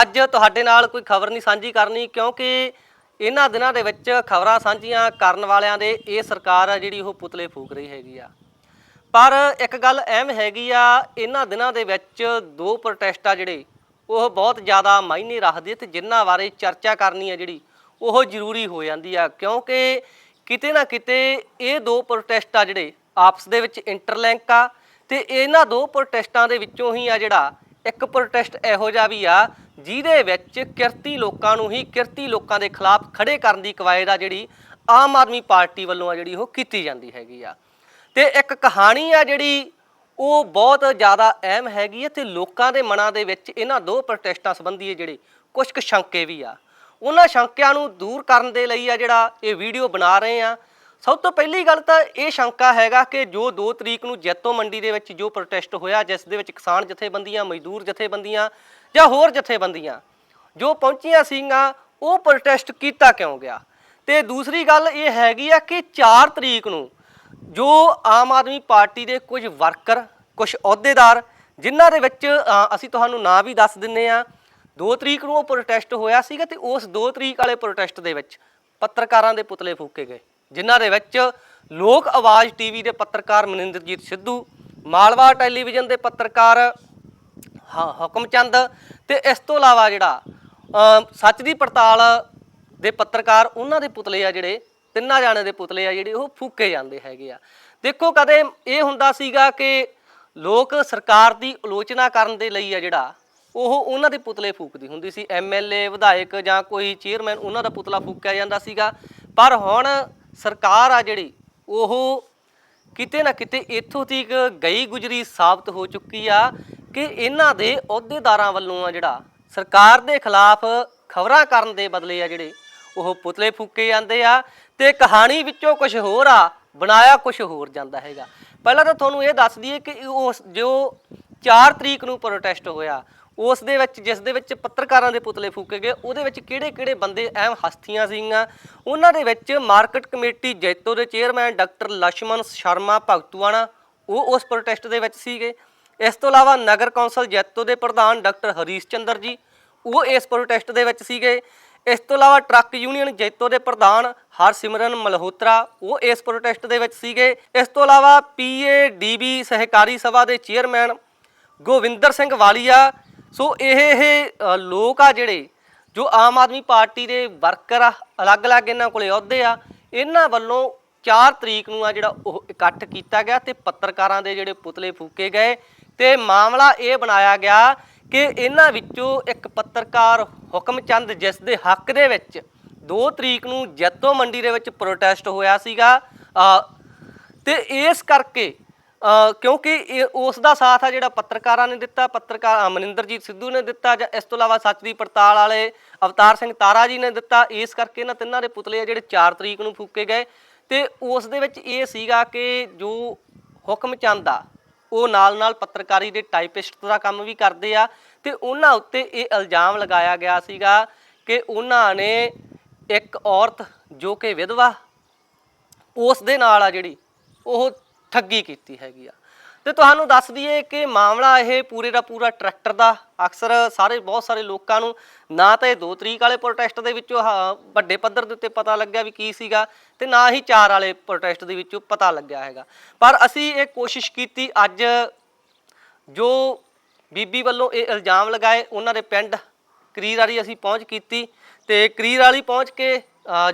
ਅੱਜ ਤੁਹਾਡੇ ਨਾਲ ਕੋਈ ਖਬਰ ਨਹੀਂ ਸਾਂਝੀ ਕਰਨੀ, ਕਿਉਂਕਿ ਇਹਨਾਂ ਦਿਨਾਂ ਦੇ ਵਿੱਚ ਖਬਰਾਂ ਸਾਂਝੀਆਂ ਕਰਨ ਵਾਲਿਆਂ ਦੇ ਇਹ ਸਰਕਾਰ ਆ ਜਿਹੜੀ ਉਹ ਪੁਤਲੇ ਫੂਕ ਰਹੀ ਹੈਗੀ ਆ। ਪਰ ਇੱਕ ਗੱਲ ਅਹਿਮ ਹੈਗੀ ਆ, ਇਹਨਾਂ ਦਿਨਾਂ ਦੇ ਵਿੱਚ ਦੋ ਪ੍ਰੋਟੈਸਟ ਆ ਜਿਹੜੇ, ਉਹ ਬਹੁਤ ਜ਼ਿਆਦਾ ਮਾਇਨੇ ਰੱਖਦੇ ਤੇ ਜਿਨ੍ਹਾਂ ਬਾਰੇ ਚਰਚਾ ਕਰਨੀ ਆ ਜਿਹੜੀ, ਉਹ ਜ਼ਰੂਰੀ ਹੋ ਜਾਂਦੀ ਆ। ਕਿਉਂਕਿ ਕਿਤੇ ਨਾ ਕਿਤੇ ਇਹ ਦੋ ਪ੍ਰੋਟੈਸਟ ਆ ਜਿਹੜੇ, ਆਪਸ ਦੇ ਵਿੱਚ ਇੰਟਰਲਿੰਕ ਆ ਤੇ ਇਹਨਾਂ ਦੋ ਪ੍ਰੋਟੈਸਟਾਂ ਦੇ ਵਿੱਚੋਂ ਹੀ ਆ ਜਿਹੜਾ ਇੱਕ ਪ੍ਰੋਟੈਸਟ ਇਹੋ ਜਿਹਾ ਵੀ ਆ, ਜਿਹਦੇ ਵਿੱਚ ਕਿਰਤੀ ਲੋਕਾਂ ਨੂੰ ਹੀ, ਕਿਰਤੀ ਲੋਕਾਂ ਦੇ ਖਿਲਾਫ ਖੜੇ ਕਰਨ ਦੀ ਕਵਾਇਦ ਆ ਜਿਹੜੀ ਆਮ ਆਦਮੀ ਪਾਰਟੀ ਵੱਲੋਂ ਆ ਜਿਹੜੀ ਉਹ ਕੀਤੀ ਜਾਂਦੀ ਹੈਗੀ ਆ। ਤੇ ਇੱਕ ਕਹਾਣੀ ਆ ਜਿਹੜੀ ਉਹ ਬਹੁਤ ਜ਼ਿਆਦਾ ਅਹਿਮ ਹੈਗੀ ਹੈ ਤੇ ਲੋਕਾਂ ਦੇ ਮਨਾਂ ਦੇ ਵਿੱਚ ਇਹਨਾਂ ਦੋ ਪ੍ਰੋਟੈਸਟਾਂ ਸੰਬੰਧੀ ਜਿਹੜੇ ਕੁਝ ਕੁ ਸ਼ੰਕੇ ਵੀ ਆ। ਉਹਨਾਂ ਸ਼ੰਕਿਆਂ ਨੂੰ ਦੂਰ ਕਰਨ ਦੇ ਲਈ ਆ ਜਿਹੜਾ ਇਹ ਵੀਡੀਓ ਬਣਾ ਰਹੇ ਆ ਸਭ ਤੋਂ ਪਹਿਲੀ ਗੱਲ ਤਾਂ ਇਹ ਸ਼ੰਕਾ ਹੈਗਾ ਕਿ ਜੋ 2 ਤਰੀਕ ਨੂੰ ਜੈਤੋ ਮੰਡੀ ਦੇ ਵਿੱਚ ਜੋ ਪ੍ਰੋਟੈਸਟ ਹੋਇਆ, ਜਿਸ ਦੇ ਵਿੱਚ ਕਿਸਾਨ ਜਥੇਬੰਦੀਆਂ, ਮਜ਼ਦੂਰ ਜਥੇਬੰਦੀਆਂ ਜਾਂ ਹੋਰ ਜਥੇਬੰਦੀਆਂ ਜੋ ਪਹੁੰਚੀਆਂ ਸੀਗੀਆਂ, ਉਹ ਪ੍ਰੋਟੈਸਟ ਕੀਤਾ ਕਿਉਂ ਗਿਆ? ਤੇ ਦੂਸਰੀ ਗੱਲ ਇਹ ਹੈਗੀ ਆ ਕਿ 4 ਤਰੀਕ ਨੂੰ ਜੋ ਆਮ ਆਦਮੀ ਪਾਰਟੀ ਦੇ ਕੁਝ ਵਰਕਰ, ਕੁਝ ਅਹੁਦੇਦਾਰ, ਜਿਨ੍ਹਾਂ ਦੇ ਵਿੱਚ ਅਸੀਂ ਤੁਹਾਨੂੰ ਨਾਂ ਵੀ ਦੱਸ ਦਿੰਨੇ ਆ 2 ਤਰੀਕ ਨੂੰ ਉਹ ਪ੍ਰੋਟੈਸਟ ਹੋਇਆ ਸੀਗਾ ਤੇ ਉਸ 2 ਤਰੀਕ ਵਾਲੇ ਪ੍ਰੋਟੈਸਟ ਦੇ ਵਿੱਚ ਪੱਤਰਕਾਰਾਂ ਦੇ ਪੁਤਲੇ ਫੂਕੇ ਗਏ। ਜਿਨ੍ਹਾਂ ਦੇ ਵਿੱਚ ਲੋਕ ਆਵਾਜ਼ ਟੀਵੀ ਦੇ ਪੱਤਰਕਾਰ ਮਨਿੰਦਰਜੀਤ ਸਿੱਧੂ, ਮਾਲਵਾ ਟੈਲੀਵਿਜ਼ਨ ਦੇ ਪੱਤਰਕਾਰ, ਹਾਂ ਹੁਕਮਚੰਦ ਤੇ ਇਸ ਤੋਂ ਇਲਾਵਾ ਜਿਹੜਾ ਸੱਚ ਦੀ ਪੜਤਾਲ ਦੇ ਪੱਤਰਕਾਰ, ਉਹਨਾਂ ਦੇ ਪੁਤਲੇ ਆ ਜਿਹੜੇ, ਤਿੰਨਾਂ ਜਾਣੇ ਦੇ ਪੁਤਲੇ ਆ ਜਿਹੜੇ, ਉਹ ਫੂਕੇ ਜਾਂਦੇ ਹੈਗੇ ਆ। ਦੇਖੋ ਕਦੇ ਇਹ ਹੁੰਦਾ ਸੀਗਾ ਕਿ ਲੋਕ ਸਰਕਾਰ ਦੀ ਆਲੋਚਨਾ ਕਰਨ ਦੇ ਲਈ ਆ ਜਿਹੜਾ, ਉਹ ਉਹਨਾਂ ਦੇ ਪੁਤਲੇ ਫੂਕਦੀ ਹੁੰਦੀ ਸੀ। ਐਮਐਲਏ ਵਿਧਾਇਕ ਜਾਂ ਕੋਈ ਚੇਅਰਮੈਨ ਉਹਨਾਂ ਦਾ ਪੁਤਲਾ ਫੂਕਿਆ ਜਾਂਦਾ ਸੀਗਾ। ਪਰ ਹੁਣ ਸਰਕਾਰ ਆ ਜਿਹੜੀ, ਉਹ ਕਿਤੇ ਨਾ ਕਿਤੇ ਇੱਥੋਂ ਤੱਕ ਗਈ ਗੁਜਰੀ ਸਾਬਤ ਹੋ ਚੁੱਕੀ ਆ ਕਿ ਇਹਨਾਂ ਦੇ ਅਹੁਦੇਦਾਰਾਂ ਵੱਲੋਂ ਆ ਜਿਹੜਾ, ਸਰਕਾਰ ਦੇ ਖਿਲਾਫ ਖਬਰਾਂ ਕਰਨ ਦੇ ਬਦਲੇ ਆ ਜਿਹੜੇ, ਉਹ ਪੁਤਲੇ ਫੂਕੇ ਜਾਂਦੇ ਆ ਤੇ ਕਹਾਣੀ ਵਿੱਚੋਂ ਕੁਝ ਹੋਰ ਆ, ਬਣਾਇਆ ਕੁਝ ਹੋਰ ਜਾਂਦਾ ਹੈਗਾ। ਪਹਿਲਾਂ ਤਾਂ ਤੁਹਾਨੂੰ ਇਹ ਦੱਸ ਦਈਏ ਕਿ ਉਸ ਜੋ 4 ਤਰੀਕ ਨੂੰ ਪ੍ਰੋਟੈਸਟ ਹੋਇਆ ਉਸ ਦੇ ਵਿੱਚ, ਜਿਸ ਦੇ ਵਿੱਚ ਪੱਤਰਕਾਰਾਂ ਦੇ ਪੁਤਲੇ ਫੂਕੇ ਗਏ, ਉਹਦੇ ਵਿੱਚ ਕਿਹੜੇ-ਕਿਹੜੇ ਬੰਦੇ ਅਹਿਮ ਹਸਤੀਆਂ ਸੀਗੀਆਂ? ਉਹਨਾਂ ਦੇ ਵਿੱਚ ਮਾਰਕੀਟ ਕਮੇਟੀ ਜੈਤੋ ਦੇ ਚੇਅਰਮੈਨ ਡਾਕਟਰ ਲక్ష్మణ ਸ਼ਰਮਾ ਭਗਤੂਆਣਾ, ਉਹ ਉਸ ਪ੍ਰੋਟੈਸਟ ਦੇ ਵਿੱਚ ਸੀਗੇ। ਇਸ ਤੋਂ ਇਲਾਵਾ ਨਗਰ ਕੌਂਸਲ ਜੈਤੋ ਦੇ ਪ੍ਰਧਾਨ ਡਾਕਟਰ ਹਰੀਸ਼ ਚੰਦਰ ਜੀ, ਉਹ ਇਸ ਪ੍ਰੋਟੈਸਟ ਦੇ ਵਿੱਚ ਸੀਗੇ। ਇਸ ਤੋਂ ਇਲਾਵਾ ਟਰੱਕ ਯੂਨੀਅਨ ਜੈਤੋ ਦੇ ਪ੍ਰਧਾਨ ਹਰਸਿਮਰਨ ਮਲਹੋਤਰਾ, ਉਹ ਇਸ ਪ੍ਰੋਟੈਸਟ ਦੇ ਵਿੱਚ ਸੀਗੇ। ਇਸ ਤੋਂ ਇਲਾਵਾ ਪੀਏਡੀਬੀ ਸਹਿਕਾਰੀ ਸਭਾ ਦੇ ਚੇਅਰਮੈਨ ਗੋਵਿੰਦਰ ਸਿੰਘ ਵਾਲੀਆ ਸੋ ਇਹ ਇਹ ਅ, ਲੋਕ ਆ ਜਿਹੜੇ ਜੋ ਆਮ ਆਦਮੀ ਪਾਰਟੀ ਦੇ ਵਰਕਰ ਆ ਅਲੱਗ-ਅਲੱਗ ਇਹਨਾਂ ਕੋਲੇ ਅਹੁਦੇ ਆ ਇਹਨਾਂ ਵੱਲੋਂ 4 ਤਰੀਕ ਨੂੰ ਆ ਜਿਹੜਾ ਉਹ ਇਕੱਠ ਕੀਤਾ ਗਿਆ ਤੇ ਪੱਤਰਕਾਰਾਂ ਦੇ ਜਿਹੜੇ ਪੁਤਲੇ ਫੂਕੇ ਗਏ ਤੇ ਮਾਮਲਾ ਇਹ ਬਣਾਇਆ ਗਿਆ ਕਿ ਇਹਨਾਂ ਵਿੱਚੋਂ ਇੱਕ ਪੱਤਰਕਾਰ ਹੁਕਮਚੰਦ ਜਿਸ ਦੇ ਹੱਕ ਦੇ ਵਿੱਚ 2 ਤਰੀਕ ਨੂੰ ਜੱਤੋ ਮੰਡੀ ਦੇ ਵਿੱਚ ਪ੍ਰੋਟੈਸਟ ਹੋਇਆ ਸੀਗਾ ਅ, ਤੇ ਇਸ ਕਰਕੇ ਕਿਉਂਕਿ ਇਹ ਉਸ ਦਾ ਸਾਥ ਆ ਜਿਹੜਾ ਪੱਤਰਕਾਰਾਂ ਨੇ ਦਿੱਤਾ, ਪੱਤਰਕਾਰ ਮਨਿੰਦਰਜੀਤ ਸਿੱਧੂ ਨੇ ਦਿੱਤਾ ਜਾਂ ਇਸ ਤੋਂ ਇਲਾਵਾ ਸੱਚ ਦੀ ਪੜਤਾਲ ਵਾਲੇ ਅਵਤਾਰ ਸਿੰਘ ਤਾਰਾ ਜੀ ਨੇ ਦਿੱਤਾ, ਇਸ ਕਰਕੇ ਇਹਨਾਂ ਤਿੰਨਾਂ ਦੇ ਪੁਤਲੇ ਆ ਜਿਹੜੇ 4 ਤਰੀਕ ਨੂੰ ਫੂਕੇ ਗਏ। ਤੇ ਉਸ ਦੇ ਵਿੱਚ ਇਹ ਸੀਗਾ ਕਿ ਜੋ ਹੁਕਮ ਚੰਦ ਆ, ਉਹ ਨਾਲ-ਨਾਲ ਪੱਤਰਕਾਰੀ ਦੇ ਟਾਈਪਿਸਟ ਦਾ ਕੰਮ ਵੀ ਕਰਦੇ ਆ ਤੇ ਉਹਨਾਂ ਉੱਤੇ ਇਹ ਇਲਜ਼ਾਮ ਲਗਾਇਆ ਗਿਆ ਸੀਗਾ ਕਿ ਉਹਨਾਂ ਨੇ ਇੱਕ ਔਰਤ ਜੋ ਕਿ ਵਿਧਵਾ, ਉਸ ਦੇ ਨਾਲ ਆ ਜਿਹੜੀ, ਉਹ ਠੱਗੀ ਕੀਤੀ ਹੈਗੀ ਆ। ਤੇ ਤੁਹਾਨੂੰ ਦੱਸ ਦਈਏ ਕਿ ਮਾਮਲਾ ਇਹ ਪੂਰੇ ਦਾ ਪੂਰਾ ਟਰੈਕਟਰ ਦਾ, ਅਕਸਰ ਸਾਰੇ, ਬਹੁਤ ਸਾਰੇ ਲੋਕਾਂ ਨੂੰ ਨਾ ਤਾਂ ਇਹ 2 ਤਰੀਕ ਵਾਲੇ ਪ੍ਰੋਟੈਸਟ ਦੇ ਵਿੱਚੋਂ ਆਹ ਵੱਡੇ ਪੱਧਰ ਦੇ ਉੱਤੇ ਪਤਾ ਲੱਗਿਆ ਵੀ ਕੀ ਸੀਗਾ ਤੇ ਨਾ ਹੀ 4 ਵਾਲੇ ਪ੍ਰੋਟੈਸਟ ਦੇ ਵਿੱਚੋਂ ਪਤਾ ਲੱਗਿਆ ਹੈਗਾ। ਪਰ ਅਸੀਂ ਇਹ ਕੋਸ਼ਿਸ਼ ਕੀਤੀ ਅੱਜ ਜੋ ਬੀਬੀ ਵੱਲੋਂ ਇਹ ਇਲਜ਼ਾਮ ਲਗਾਏ, ਉਹਨਾਂ ਦੇ ਪਿੰਡ ਕਰੀਰ ਵਾਲੀ ਅਸੀਂ ਪਹੁੰਚ ਕੀਤੀ ਤੇ ਕਰੀਰ ਵਾਲੀ ਪਹੁੰਚ ਕੇ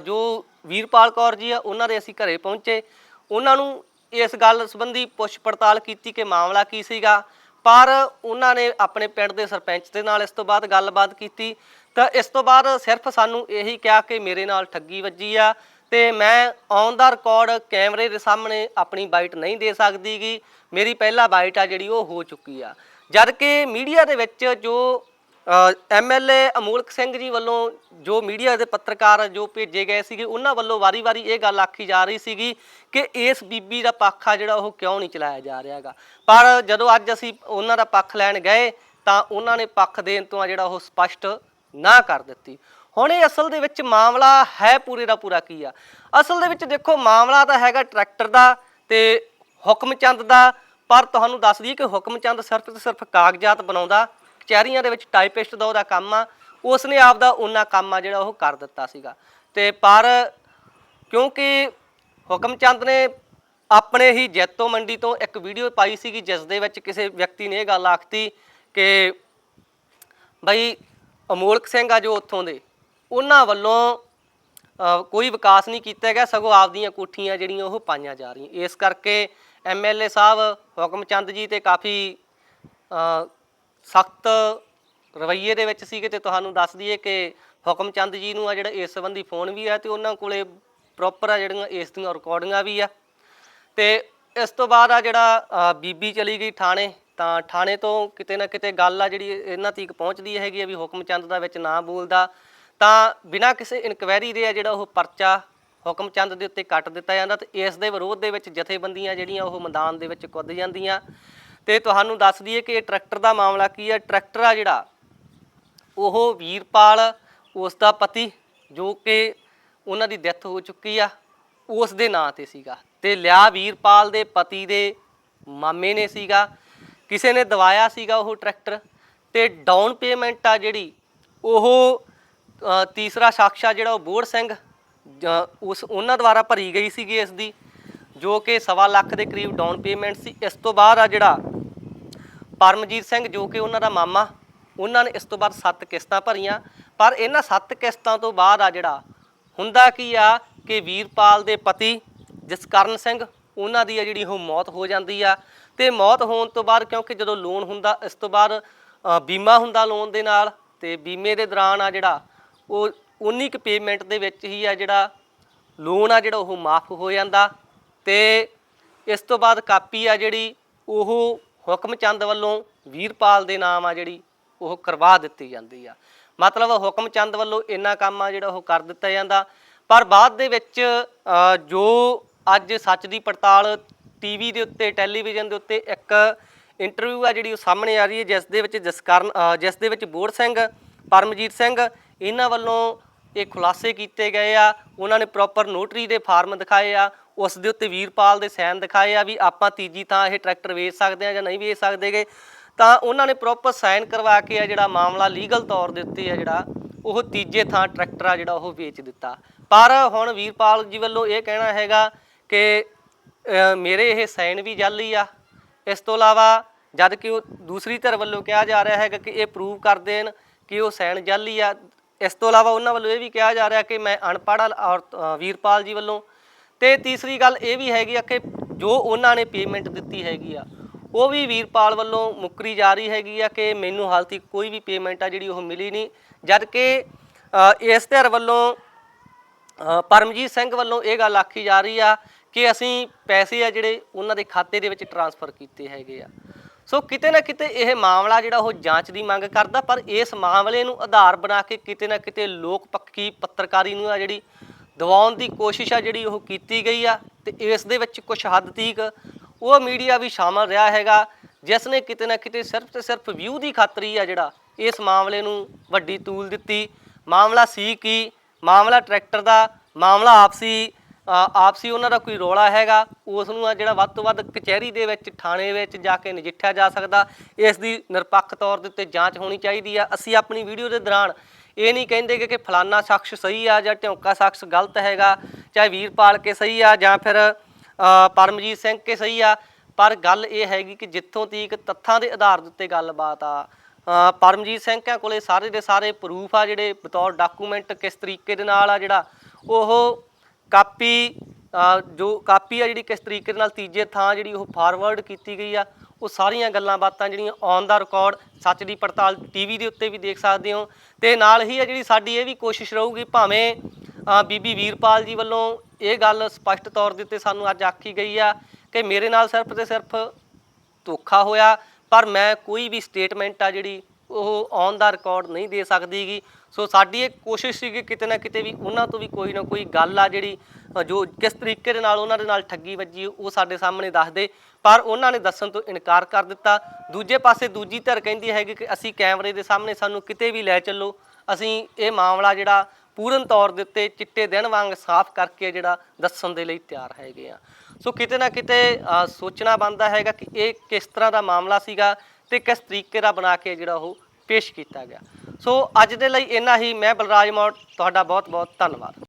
ਜੋ ਵੀਰਪਾਲ ਕੌਰ ਜੀ ਆ, ਉਹਨਾਂ ਦੇ ਅਸੀਂ ਘਰੇ ਪਹੁੰਚੇ। ਉਹਨਾਂ ਨੂੰ ਇਸ ਗੱਲ ਸੰਬੰਧੀ ਪੁੱਛ ਪੜਤਾਲ ਕੀਤੀ ਕਿ ਮਾਮਲਾ ਕੀ ਸੀਗਾ। ਪਰ ਉਹਨਾਂ ਨੇ ਆਪਣੇ ਪਿੰਡ ਦੇ ਸਰਪੰਚ ਦੇ ਨਾਲ ਇਸ ਤੋਂ ਬਾਅਦ ਗੱਲਬਾਤ ਕੀਤੀ। ਤਾਂ ਇਸ ਤੋਂ ਬਾਅਦ ਸਿਰਫ ਸਾਨੂੰ ਇਹੀ ਕਿਹਾ ਕਿ ਮੇਰੇ ਨਾਲ ਠੱਗੀ ਵੱਜੀ ਆ ਤੇ ਮੈਂ ਔਨ ਦਾ ਰਿਕਾਰਡ ਕੈਮਰੇ ਦੇ ਸਾਹਮਣੇ ਆਪਣੀ ਬਾਈਟ ਨਹੀਂ ਦੇ ਸਕਦੀਗੀ। ਮੇਰੀ ਪਹਿਲਾ ਬਾਈਟ ਆ ਜਿਹੜੀ ਉਹ ਹੋ ਚੁੱਕੀ ਆ। ਜਦ ਕਿ ਮੀਡੀਆ ਦੇ ਵਿੱਚ ਜੋ ਐਮਐਲਏ ਅਮੋਲਕ ਸਿੰਘ ਜੀ ਵੱਲੋਂ ਜੋ ਮੀਡੀਆ ਦੇ ਪੱਤਰਕਾਰ ਜੋ ਭੇਜੇ ਗਏ ਸੀਗੇ, ਉਹਨਾਂ ਵੱਲੋਂ ਵਾਰੀ-ਵਾਰੀ ਇਹ ਗੱਲ ਆਖੀ ਜਾ ਰਹੀ ਸੀਗੀ ਕਿ ਇਸ ਬੀਬੀ ਦਾ ਪੱਖ ਆ ਜਿਹੜਾ ਉਹ ਕਿਉਂ ਨਹੀਂ ਚਲਾਇਆ ਜਾ ਰਿਹਾਗਾ ਪਰ ਜਦੋਂ ਅੱਜ ਅਸੀਂ ਉਹਨਾਂ ਦਾ ਪੱਖ ਲੈਣ ਗਏ, ਤਾਂ ਉਹਨਾਂ ਨੇ ਪੱਖ ਦੇਣ ਤੋਂ ਜਿਹੜਾ ਉਹ ਸਪਸ਼ਟ ਨਾ ਕਰ ਦਿੱਤੀ। ਹੁਣ ਇਹ ਅਸਲ ਦੇ ਵਿੱਚ ਮਾਮਲਾ ਹੈ ਪੂਰੇ ਦਾ ਪੂਰਾ ਕੀ ਆ? ਅਸਲ ਦੇ ਵਿੱਚ ਦੇਖੋ, ਮਾਮਲਾ ਤਾਂ ਹੈਗਾ ਟਰੈਕਟਰ ਦਾ ਤੇ ਹੁਕਮਚੰਦ ਦਾ, ਪਰ ਤੁਹਾਨੂੰ ਦੱਸ ਦਈਏ ਕਿ ਹੁਕਮਚੰਦ ਸਿਰਫ ਤੇ ਸਿਰਫ ਕਾਗਜ਼ਾਤ ਬਣਾਉਂਦਾ ਕਚਹਿਰੀਆਂ ਦੇ ਵਿੱਚ ਟਾਈਪਿਸਟ ਦਾ ਉਹਦਾ ਕੰਮ ਆ ਉਸ ਉਸਨੇ ਆਪਦਾ ਉਹਨਾਂ ਕੰਮ ਆ ਜਿਹੜਾ ਉਹ ਕਰ ਦਿੱਤਾ ਸੀਗਾ। ਤੇ ਪਰ ਕਿਉਂਕਿ ਹੁਕਮ ਚੰਦ ਨੇ ਆਪਣੇ ਹੀ ਜੈਤੋ ਮੰਡੀ ਤੋਂ ਇੱਕ ਵੀਡੀਓ ਪਾਈ ਸੀਗੀ, ਜਿਸ ਦੇ ਵਿੱਚ ਕਿਸੇ ਵਿਅਕਤੀ ਨੇ ਇਹ ਗੱਲ ਆਖਤੀ ਕਿ ਬਈ ਅਮੋਲਕ ਸਿੰਘ ਆ ਜੋ ਉੱਥੋਂ ਦੇ, ਉਹਨਾਂ ਵੱਲੋਂ ਕੋਈ ਵਿਕਾਸ ਨਹੀਂ ਕੀਤਾ ਗਿਆ, ਸਗੋਂ ਆਪਦੀਆਂ ਕੋਠੀਆਂ ਜਿਹੜੀਆਂ ਉਹ ਪਾਈਆਂ ਜਾ ਰਹੀਆਂ। ਇਸ ਕਰਕੇ ਐਮਐਲਏ ਸਾਹਿਬ ਹੁਕਮ ਚੰਦ ਜੀ ਤੇ ਕਾਫੀ ਸਖਤ ਰਵੱਈਏ ਦੇ ਵਿੱਚ ਸੀਗੇ ਤੇ ਤੁਹਾਨੂੰ ਦੱਸ ਦਈਏ ਕਿ ਹੁਕਮਚੰਦ ਜੀ ਨੂੰ ਆ ਜਿਹੜਾ ਇਸ ਸੰਬੰਧੀ ਫੋਨ ਵੀ ਆ ਤੇ ਉਹਨਾਂ ਕੋਲੇ ਪ੍ਰੋਪਰ ਆ ਜਿਹੜੀਆਂ ਇਸ ਦੀਆਂ ਰਿਕਾਰਡਿੰਗਾਂ ਵੀ ਆ। ਤੇ ਇਸ ਤੋਂ ਬਾਅਦ ਆ ਜਿਹੜਾ ਬੀਬੀ ਚਲੀ ਗਈ ਥਾਣੇ, ਤਾਂ ਥਾਣੇ ਤੋਂ ਕਿਤੇ ਨਾ ਕਿਤੇ ਗੱਲ ਆ ਜਿਹੜੀ ਇਹਨਾਂ ਤੀਕ ਪਹੁੰਚਦੀ ਹੈਗੀ ਆ ਵੀ ਹੁਕਮ ਚੰਦ ਦਾ ਵਿੱਚ ਨਾ ਬੋਲਦਾ। ਤਾਂ ਬਿਨਾਂ ਕਿਸੇ ਇਨਕੁਆਇਰੀ ਦੇ ਆ ਜਿਹੜਾ ਉਹ ਪਰਚਾ ਹੁਕਮ ਚੰਦ ਦੇ ਉੱਤੇ ਕੱਟ ਦਿੱਤਾ ਜਾਂਦਾ ਤੇ ਇਸ ਦੇ ਵਿਰੋਧ ਦੇ ਵਿੱਚ ਜਥੇਬੰਦੀਆਂ ਜਿਹੜੀਆਂ ਉਹ ਮੈਦਾਨ ਦੇ ਵਿੱਚ ਕੁੱਦ ਜਾਂਦੀਆਂ। ਤੇ ਤੁਹਾਨੂੰ ਦੱਸ ਦਈਏ ਕਿ ਇਹ ਟਰੈਕਟਰ ਦਾ ਮਾਮਲਾ ਕੀ ਹੈ? ਟਰੈਕਟਰ ਆ ਜਿਹੜਾ, ਉਹ ਵੀਰਪਾਲ, ਉਸ ਦਾ ਪਤੀ, ਜੋ ਕਿ ਉਹਨਾਂ ਦੀ ਡੈਥ ਹੋ ਚੁੱਕੀ ਆ, ਉਸ ਦੇ ਨਾਂ ਤੇ ਸੀਗਾ। ਤੇ ਲਿਆ ਵੀਰਪਾਲ ਦੇ ਪਤੀ ਦੇ ਮਾਮੇ ਨੇ ਸੀਗਾ, ਕਿਸੇ ਨੇ ਦਵਾਇਆ ਸੀਗਾ ਉਹ ਟਰੈਕਟਰ, ਤੇ ਡਾਊਨ ਪੇਮੈਂਟ ਆ ਜਿਹੜੀ, ਉਹ ਤੀਸਰਾ ਸ਼ਖਸ ਆ ਜਿਹੜਾ ਉਹ ਬੋੜ ਸਿੰਘ, ਜਾਂ, ਉਸ, ਉਹਨਾਂ ਦੁਆਰਾ ਭਰੀ ਗਈ ਸੀਗੀ ਇਸ ਦੀ, ਜੋ ਕਿ ਸਵਾ ਲੱਖ ਦੇ ਕਰੀਬ ਡਾਊਨ ਪੇਮੈਂਟ ਸੀ। ਇਸ ਤੋਂ ਬਾਅਦ ਆ ਜਿਹੜਾ ਪਰਮਜੀਤ ਸਿੰਘ ਜੋ ਕਿ ਉਹਨਾਂ ਦਾ ਮਾਮਾ, ਉਹਨਾਂ ਨੇ ਇਸ ਤੋਂ ਬਾਅਦ ਸੱਤ ਕਿਸ਼ਤਾਂ ਭਰੀਆਂ। ਪਰ ਇਹਨਾਂ ਸੱਤ ਕਿਸ਼ਤਾਂ ਤੋਂ ਬਾਅਦ ਆ ਜਿਹੜਾ, ਹੁੰਦਾ ਕੀ ਆ ਕਿ ਵੀਰਪਾਲ ਦੇ ਪਤੀ ਜਸਕਰਨ ਸਿੰਘ, ਉਹਨਾਂ ਦੀ ਆ ਜਿਹੜੀ ਉਹ ਮੌਤ ਹੋ ਜਾਂਦੀ ਆ। ਤੇ ਮੌਤ ਹੋਣ ਤੋਂ ਬਾਅਦ ਕਿਉਂਕਿ ਜਦੋਂ ਲੋਨ ਹੁੰਦਾ, ਇਸ ਤੋਂ ਬਾਅਦ ਬੀਮਾ ਹੁੰਦਾ ਲੋਨ ਦੇ ਨਾਲ, ਤੇ ਬੀਮੇ ਦੇ ਦੌਰਾਨ ਆ ਜਿਹੜਾ, ਉਹ ਉਨੀ ਕੁ ਪੇਮੈਂਟ ਦੇ ਵਿੱਚ ਹੀ ਆ ਜਿਹੜਾ ਲੋਨ ਆ ਜਿਹੜਾ ਉਹ ਮਾਫ ਹੋ ਜਾਂਦਾ। ਤੇ ਇਸ ਤੋਂ ਬਾਅਦ ਕਾਪੀ ਆ ਜਿਹੜੀ, ਉਹ ਹੁਕਮ ਚੰਦ ਵੱਲੋਂ ਵੀਰਪਾਲ ਦੇ ਨਾਮ ਆ ਜਿਹੜੀ, ਉਹ ਕਰਵਾ ਦਿੱਤੀ ਜਾਂਦੀ ਆ। ਮਤਲਬ ਹੁਕਮ ਚੰਦ ਵੱਲੋਂ ਇੰਨਾ ਕੰਮ ਆ ਜਿਹੜਾ ਉਹ ਕਰ ਦਿੱਤਾ ਜਾਂਦਾ। ਪਰ ਬਾਅਦ ਦੇ ਵਿੱਚ ਜੋ ਅੱਜ ਸੱਚ ਦੀ ਪੜਤਾਲ ਟੀਵੀ ਦੇ ਉੱਤੇ, ਟੈਲੀਵਿਜ਼ਨ ਦੇ ਉੱਤੇ ਇੱਕ ਇੰਟਰਵਿਊ ਆ ਜਿਹੜੀ ਉਹ ਸਾਹਮਣੇ ਆ ਰਹੀ ਹੈ, ਜਿਸ ਦੇ ਵਿੱਚ ਜਸਕਰਨ ਜਿਸ ਦੇ ਵਿੱਚ ਬੋੜ ਸਿੰਘ, ਪਰਮਜੀਤ ਸਿੰਘ, ਇਹਨਾਂ ਵੱਲੋਂ ਇਹ ਖੁਲਾਸੇ ਕੀਤੇ ਗਏ ਆ। ਉਹਨਾਂ ਨੇ ਪ੍ਰੋਪਰ ਨੋਟਰੀ ਦੇ ਫਾਰਮ ਦਿਖਾਏ ਆ। ਉਸ ਦੇ ਉੱਤੇ ਵੀਰਪਾਲ ਦੇ ਸਾਈਨ ਦਿਖਾਏ ਆ ਵੀ ਆਪਾਂ ਤੀਜੀ ਥਾਂ ਇਹ ਟਰੈਕਟਰ ਵੇਚ ਸਕਦੇ ਆ ਜਾਂ ਨਹੀਂ ਵੇਚ ਸਕਦੇਗੇ ਤਾਂ ਉਹਨਾਂ ਨੇ ਪ੍ਰੋਪਰ ਸਾਈਨ ਕਰਵਾ ਕੇ ਆ ਜਿਹੜਾ ਮਾਮਲਾ ਲੀਗਲ ਤੌਰ ਦੇ ਉੱਤੇ ਆ ਜਿਹੜਾ ਉਹ ਤੀਜੇ ਥਾਂ ਟਰੈਕਟਰ ਆ ਜਿਹੜਾ ਉਹ ਵੇਚ ਦਿੱਤਾ। ਪਰ ਹੁਣ ਵੀਰਪਾਲ ਜੀ ਵੱਲੋਂ ਇਹ ਕਹਿਣਾ ਹੈਗਾ ਕਿ ਮੇਰੇ ਇਹ ਸਾਈਨ ਵੀ ਜਾਲੀ ਆ। ਇਸ ਤੋਂ ਇਲਾਵਾ ਜਦ ਕਿ ਉਹ ਦੂਸਰੀ ਧਿਰ ਵੱਲੋਂ ਕਿਹਾ ਜਾ ਰਿਹਾ ਹੈਗਾ ਕਿ ਇਹ ਪ੍ਰੂਵ ਕਰ ਦੇਣ ਕਿ ਉਹ ਸਾਈਨ ਜਾਲੀ ਆ। ਇਸ ਤੋਂ ਇਲਾਵਾ ਉਹਨਾਂ ਵੱਲੋਂ ਇਹ ਵੀ ਕਿਹਾ ਜਾ ਰਿਹਾ ਕਿ ਮੈਂ ਅਨਪੜ੍ਹ ਔਰ ਅ, ਵੀਰਪਾਲ ਜੀ ਵੱਲੋਂ ਤੇ ਤੀਸਰੀ ਗੱਲ ਇਹ ਵੀ ਹੈਗੀ ਆ ਕਿ ਜੋ ਉਹਨਾਂ ਨੇ ਪੇਮੈਂਟ ਦਿੱਤੀ ਹੈਗੀ ਆ, ਉਹ ਵੀ ਵੀਰਪਾਲ ਵੱਲੋਂ ਮੁੱਕਰੀ ਜਾ ਰਹੀ ਹੈਗੀ ਆ ਕਿ ਮੈਨੂੰ ਹਾਲ ਤੱਕ ਕੋਈ ਵੀ ਪੇਮੈਂਟ ਆ ਜਿਹੜੀ ਉਹ ਮਿਲੀ ਨਹੀਂ। ਜਦ ਕਿ ਇਸ ਧਿਰ ਵੱਲੋਂ ਪਰਮਜੀਤ ਸਿੰਘ ਵੱਲੋਂ ਇਹ ਗੱਲ ਆਖੀ ਜਾ ਰਹੀ ਆ ਕਿ ਅਸੀਂ ਪੈਸੇ ਆ ਜਿਹੜੇ ਉਹਨਾਂ ਦੇ ਖਾਤੇ ਦੇ ਵਿੱਚ ਟਰਾਂਸਫਰ ਕੀਤੇ ਹੈਗੇ ਆ। ਸੋ ਕਿਤੇ ਨਾ ਕਿਤੇ ਇਹ ਮਾਮਲਾ ਜਿਹੜਾ ਉਹ ਜਾਂਚ ਦੀ ਮੰਗ ਕਰਦਾ, ਪਰ ਇਸ ਮਾਮਲੇ ਨੂੰ ਆਧਾਰ ਬਣਾ ਕੇ ਕਿਤੇ ਨਾ ਕਿਤੇ ਲੋਕ ਪੱਖੀ ਪੱਤਰਕਾਰੀ ਨੂੰ ਆ ਜਿਹੜੀ ਦਬਾਉਣ ਦੀ ਕੋਸ਼ਿਸ਼ ਆ ਜਿਹੜੀ ਉਹ ਕੀਤੀ ਗਈ ਆ ਤੇ ਇਸ ਦੇ ਵਿੱਚ ਕੁਝ ਹੱਦ ਤੀਕ ਉਹ ਮੀਡੀਆ ਵੀ ਸ਼ਾਮਲ ਰਿਹਾ ਹੈਗਾ, ਜਿਸ ਨੇ ਕਿਤੇ ਨਾ ਕਿਤੇ ਸਿਰਫ ਤੇ ਸਿਰਫ ਵਿਊ ਦੀ ਖਾਤਰੀ ਆ ਜਿਹੜਾ ਇਸ ਮਾਮਲੇ ਨੂੰ ਵੱਡੀ ਤੂਲ ਦਿੱਤੀ। ਮਾਮਲਾ ਸੀ ਕੀ? ਮਾਮਲਾ ਟਰੈਕਟਰ ਦਾ, ਮਾਮਲਾ ਆਪਸੀ ਆਪਸੀ ਉਹਨਾਂ ਦਾ ਕੋਈ ਰੋਲਾ ਹੈਗਾ? ਉਸ ਨੂੰ ਆ ਜਿਹੜਾ ਵੱਧ ਤੋਂ ਵੱਧ ਕਚਹਿਰੀ ਦੇ ਵਿੱਚ, ਥਾਣੇ ਵਿੱਚ ਜਾ ਕੇ ਨਜਿੱਠਿਆ ਜਾ ਸਕਦਾ। ਇਸ ਦੀ ਨਿਰਪੱਖ ਤੌਰ ਦੇ ਉੱਤੇ ਜਾਂਚ ਹੋਣੀ ਚਾਹੀਦੀ ਆ। ਅਸੀਂ ਆਪਣੀ ਵੀਡੀਓ ਦੇ ਦੌਰਾਨ ਇਹ ਨਹੀਂ ਕਹਿੰਦੇ ਕਿ ਕਿ ਫਲਾਨਾ ਸ਼ਖਸ ਸਹੀ ਆ ਜਾਂ ਢਿਉਂਕਾ ਸ਼ਖਸ ਗਲਤ ਹੈਗਾ, ਚਾਹੇ ਵੀਰਪਾਲ ਕੇ ਸਹੀ ਆ ਜਾਂ ਫਿਰ ਪਰਮਜੀਤ ਸਿੰਘ ਕੇ ਸਹੀ ਆ। ਪਰ ਗੱਲ ਇਹ ਹੈਗੀ ਕਿ ਜਿੱਥੋਂ ਤੀਕ ਤੱਥਾਂ ਦੇ ਆਧਾਰ ਦੇ ਉੱਤੇ ਗੱਲਬਾਤ ਆ ਪਰਮਜੀਤ ਸਿੰਘ ਕਿਆਂ ਕੋਲੇ ਸਾਰੇ ਦੇ ਸਾਰੇ ਪ੍ਰੂਫ ਆ ਜਿਹੜੇ ਬਤੌਰ ਡਾਕੂਮੈਂਟ ਕਿਸ ਤਰੀਕੇ ਦੇ ਨਾਲ ਆ ਜਿਹੜਾ ਉਹ ਕਾਪੀ ਜੋ ਕਾਪੀ ਆ ਜਿਹੜੀ ਕਿਸ ਤਰੀਕੇ ਦੇ ਨਾਲ ਤੀਜੇ ਥਾਂ ਜਿਹੜੀ ਉਹ ਫਾਰਵਰਡ ਕੀਤੀ ਗਈ ਆ ਉਹ ਸਾਰੀਆਂ ਗੱਲਾਂ ਬਾਤਾਂ ਜਿਹੜੀਆਂ ਔਨ ਦਾ ਰਿਕਾਰਡ ਸੱਚ ਦੀ ਪੜਤਾਲ ਟੀਵੀ ਦੇ ਉੱਤੇ ਵੀ ਦੇਖ ਸਕਦੇ ਹੋ। ਤੇ ਨਾਲ ਹੀ ਆ ਜਿਹੜੀ ਸਾਡੀ ਇਹ ਵੀ ਕੋਸ਼ਿਸ਼ ਰਹੂਗੀ ਭਾਵੇਂ ਬੀਬੀ ਵੀਰਪਾਲ ਜੀ ਵੱਲੋਂ ਇਹ ਗੱਲ ਸਪਸ਼ਟ ਤੌਰ ਦੇ ਉੱਤੇ ਸਾਨੂੰ ਅੱਜ ਆਖੀ ਗਈ ਆ ਕਿ ਮੇਰੇ ਨਾਲ ਸਿਰਫ ਤੇ ਸਿਰਫ ਧੋਖਾ ਹੋਇਆ, ਪਰ ਮੈਂ ਕੋਈ ਵੀ ਸਟੇਟਮੈਂਟ ਆ ਜਿਹੜੀ ਉਹ ਔਨ ਦਾ ਰਿਕਾਰਡ ਨਹੀਂ ਦੇ ਸਕਦੀਗੀ। ਸੋ ਸਾਡੀ ਇਹ ਕੋਸ਼ਿਸ਼ ਸੀ ਕਿ ਕਿਤੇ ਨਾ ਕਿਤੇ ਵੀ ਉਹਨਾਂ ਤੋਂ ਵੀ ਕੋਈ ਨਾ ਕੋਈ ਗੱਲ ਆ ਜਿਹੜੀ ਜੋ ਕਿਸ ਤਰੀਕੇ ਦੇ ਨਾਲ ਉਹਨਾਂ ਦੇ ਨਾਲ ਠੱਗੀ ਵੱਜੀ ਉਹ ਸਾਡੇ ਸਾਹਮਣੇ ਦੱਸਦੇ, ਪਰ ਉਹਨਾਂ ਨੇ ਦੱਸਣ ਤੋਂ ਇਨਕਾਰ ਕਰ ਦਿੱਤਾ। ਦੂਜੇ ਪਾਸੇ ਦੂਜੀ ਧਿਰ ਕਹਿੰਦੀ ਹੈਗੀ ਕਿ ਅਸੀਂ ਕੈਮਰੇ ਦੇ ਸਾਹਮਣੇ ਸਾਨੂੰ ਕਿਤੇ ਵੀ ਲੈ ਚੱਲੋ। ਅਸੀਂ ਇਹ ਮਾਮਲਾ ਜਿਹੜਾ ਪੂਰਨ ਤੌਰ ਦੇ ਉੱਤੇ ਚਿੱਟੇ ਦਿਨ ਵਾਂਗ ਸਾਫ਼ ਕਰਕੇ ਜਿਹੜਾ ਦੱਸਣ ਦੇ ਲਈ ਤਿਆਰ ਹੈਗੇ ਆ। ਸੋ ਕਿਤੇ ਨਾ ਕਿਤੇ ਸੋਚਣਾ ਬਣਦਾ ਹੈਗਾ ਕਿ ਇਹ ਕਿਸ ਤਰ੍ਹਾਂ ਦਾ ਮਾਮਲਾ ਸੀਗਾ ਤੇ ਕਿਸ ਤਰੀਕੇ ਦਾ ਬਣਾ ਕੇ ਜਿਹੜਾ ਉਹ ਪੇਸ਼ ਕੀਤਾ ਗਿਆ। ਸੋ ਅੱਜ ਦੇ ਲਈ ਇੰਨਾ ਹੀ। ਮੈਂ ਬਲਰਾਜ ਮੌੜ, ਤੁਹਾਡਾ ਬਹੁਤ ਬਹੁਤ ਧੰਨਵਾਦ।